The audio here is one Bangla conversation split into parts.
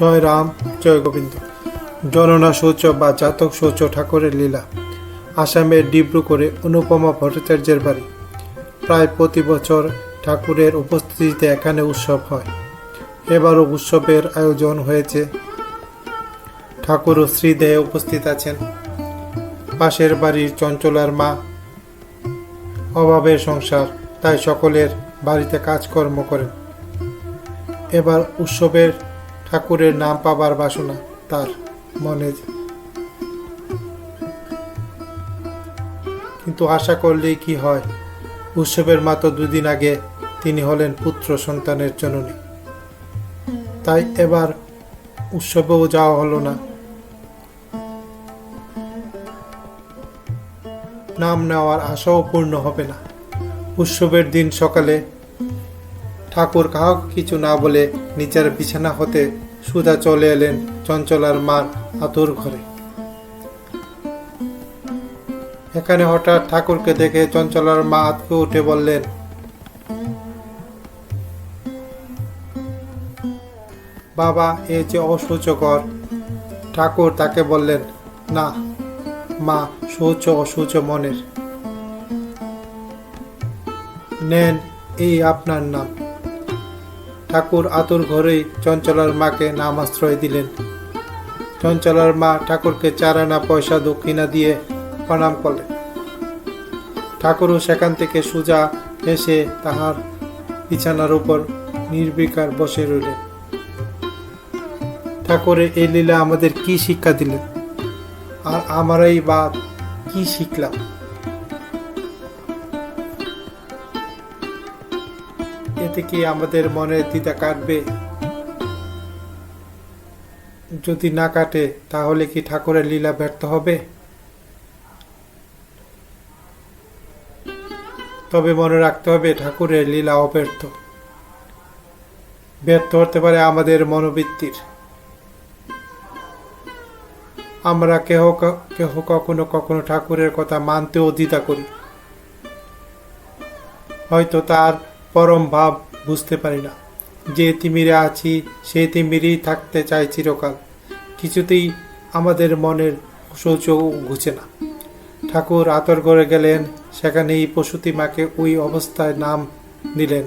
জয় রাম, জয় গোবিন্দ। জননা শৌচ বা জাতক শৌচ ঠাকুরের লীলা। আসামের ডিব্রুগড়ে অনুপমা ভট্টাচার্যের বাড়ি। প্রায় প্রতি বছর ঠাকুরের উপস্থিতিতে এখানে উৎসব হয়। এবারও উৎসবের আয়োজন হয়েছে। ঠাকুর ও শ্রীদেহে উপস্থিত আছেন। পাশের বাড়ির চঞ্চলার মা। অভাবের সংসার, তাই সকলের বাড়িতে কাজকর্ম করেন। এবার উৎসবের ঠাকুরের নাম পাবার বাসনা তার মনে কিন্তু আশা করলেই কি হয়? উৎসবের মাত্র দুদিন আগে তিনি হলেন পুত্র সন্তানের জননী। তাই এবার উৎসবেও যাওয়া হলো না। নাম নেওয়ার আশাও পূর্ণ হবে না। উৎসবের দিন সকালে ঠাকুর কাহাকে কিছু না বলে নিজের বিছানা হতে সুধা চলে এলেন চঞ্চলার মার আতুর ঘরে। এখানে হঠাৎ ঠাকুরকে দেখে চঞ্চলার মা আতকে উঠে বললেন, বাবা, এ যে অসূচকর ঠাকুর তাকে বললেন, না, মা শৌচ অসূচ মনের। নেন, এই আপনার নাম। ঠাকুর আতুর ঘরেই চঞ্চলার মাকে নাম আশ্রয় দিলেন। চঞ্চলার মা ঠাকুরকে চার আনা পয়সা দক্ষিণা দিয়ে প্রণাম করলেন। ঠাকুরও সেখান থেকে সুজা এসে তাহার বিছানার উপর নির্বিকার বসে রইলেন। ঠাকুরের এই লীলা আমাদের কি শিক্ষা দিলেন? আর আমরাই বা কি শিখলাম? এতে কি আমাদের মনে দ্বিধা কাটবে। যদি না কাটে, তাহলে কি ঠাকুরের লীলা ব্যর্থ হবে? তবে মনে রাখতে হবে, ঠাকুরের লীলা অব্যর্থ। ব্যর্থ হতে পারে আমাদের মনোবৃত্তির। আমরা কেহ কেহ কখনো কখনো ঠাকুরের কথা মানতেও দ্বিধা করি। হয়তো তার পরম ভাব বুঝতে পারি না। যে তিমিরে আছি সেই তিমিরেই থাকতে চাই চিরকাল। কিছুতেই আমাদের মনের শৌচ ঘুচে না। ঠাকুর আতর করে গেলেন, সেখানেই প্রসূতি মাকে ওই অবস্থায় নাম দিলেন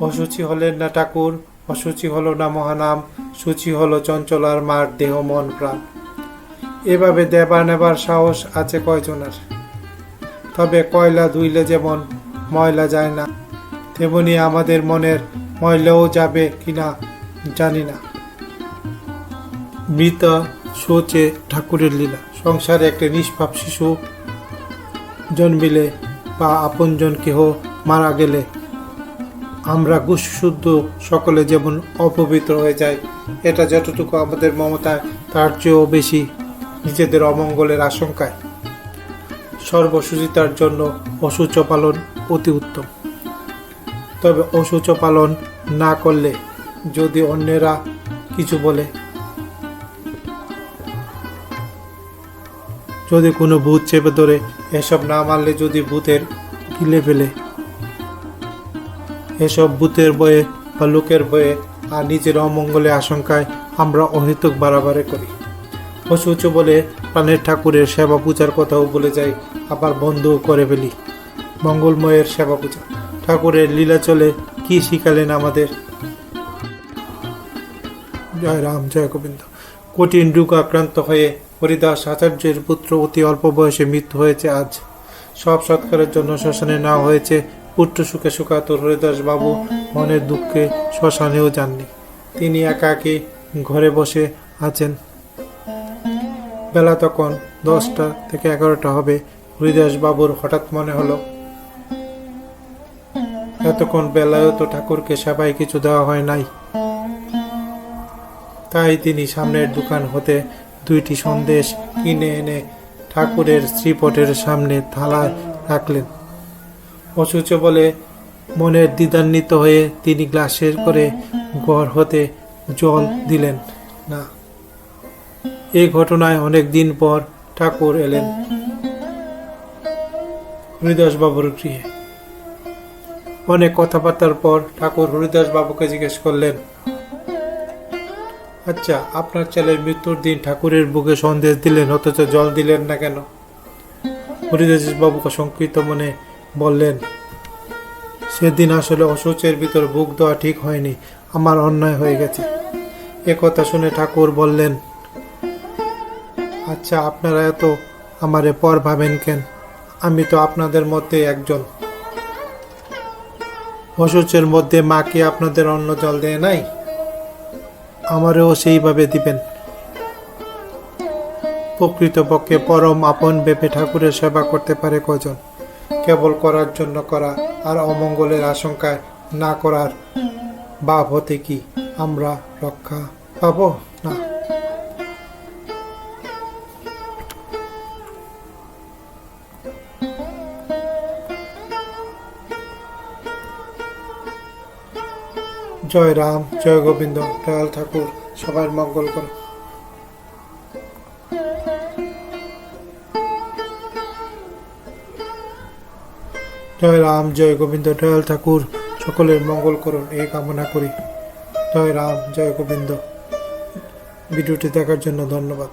অসুচি হলেন না ঠাকুর, অসুচি হলো না মহানাম, সূচি হলো চঞ্চলার মার দেহ, মন, প্রাণ। এভাবে দেবার নেবার সাহস আছে কয়জনের? তবে কয়লা ধুইলে যেমন ময়লা যায় না, তেমনি আমাদের মনের ময়লাও যাবে কিনা জানি না। মৃতা সোচে ঠাকুরের লীলা। সংসারে একটি নিষ্পাপ শিশু জন্মিলে বা আপনজন কেহ মারা গেলে আমরা গুশুদ্ধ সকলে যেমন অপবিত্র হয়ে যায় এটা যতটুকু আমাদের মমতায় তার চেয়েও বেশি নিজেদের অমঙ্গলের আশঙ্কায়। সর্বসুচিতার জন্য অসুচ পালন অতি উত্তম। তবে অসুচ পালন না করলে যদি অন্যেরা কিছু বলে, যদি কোনো ভূত চেপে ধরে, এসব না মানলে যদি ভূতের গিলে ফেলে, এসব ভূতের বয়ে বা লোকের বয়ে আর নিজের অমঙ্গলে আশঙ্কায় আমরা অহেতুক বাড়াবাড়ি করি। অসুচ বলে প্রাণের ঠাকুরের সেবা পূজার কথাও বলে যাই আবার বন্ধও করে ফেলি। মঙ্গলময়ের সেবা পূজা। ঠাকুরের লীলা চলে, কি শিখালেন আমাদের? জয় রাম, জয় গোবিন্দ। কঠিন রোগ আক্রান্ত হয়ে হরিদাস আচার্যের পুত্র অতি অল্প বয়সে মৃত্যু হয়েছে আজ। সব সৎকারের জন্য শ্মশানে নেওয়া হয়েছে। পুত্র সুখে সুখাতুর হরিদাস বাবু মনের দুঃখে শ্মশানেও যাননি। তিনি একাকী ঘরে বসে আছেন। বেলা তখন দশটা থেকে এগারোটা হবে। হরিদাস বাবুর হঠাৎ মনে হলো, এতক্ষণ বেলায়ও তো ঠাকুরকে সেবায় কিছু দেওয়া হয় নাই। তাই তিনি সামনের দোকান হতে দুইটি সন্দেশ কিনে এনে ঠাকুরের শ্রীপটের সামনে থালায় রাখলেন। অসুচ বলে মনের দ্বিধান্বিত হয়ে তিনি গ্লাসের করে ঘর হতে জল দিলেন। না এই ঘটনায় অনেক দিন পর ঠাকুর এলেন। হরিদাস বাবুর গৃহে। অনেক কথাবার্তার পর ঠাকুর হরিদাস বাবুকে জিজ্ঞেস করলেন আচ্ছা আপনার ছেলের মৃত্যুর দিন ঠাকুরের বুকে সন্দেশ দিলেন, অথচ জল দিলেন না কেন? হরিদাস বাবুকে সংকৃত মনে বললেন, সেদিন আসলে অসুচের ভিতর বুক দেওয়া ঠিক হয়নি, আমার অন্যায় হয়ে গেছে। এ কথা শুনে ঠাকুর বললেন আচ্ছা আপনারা এত আমারে পর ভাবেন কেন? আমি তো আপনাদের মধ্যে একজন। অসুচের মধ্যে মা কি আপনাদের অন্ন জল দেয় নাই? আমারও সেইভাবে দিবেন। প্রকৃতপক্ষে পরম আপন বেপে ঠাকুরের সেবা করতে পারে কজন? কেবল করার জন্য করা আর অমঙ্গলের আশঙ্কায় না করার বাপ হতে কি আমরা রক্ষা পাবো? না। জয় রাম, জয় গোবিন্দ, দয়াল ঠাকুর, সবার মঙ্গল করো। জয় রাম, জয় গোবিন্দ, দয়াল ঠাকুর, সকলের মঙ্গল করুন এই কামনা করি। জয় রাম, জয় গোবিন্দ। ভিডিওটি দেখার জন্য ধন্যবাদ।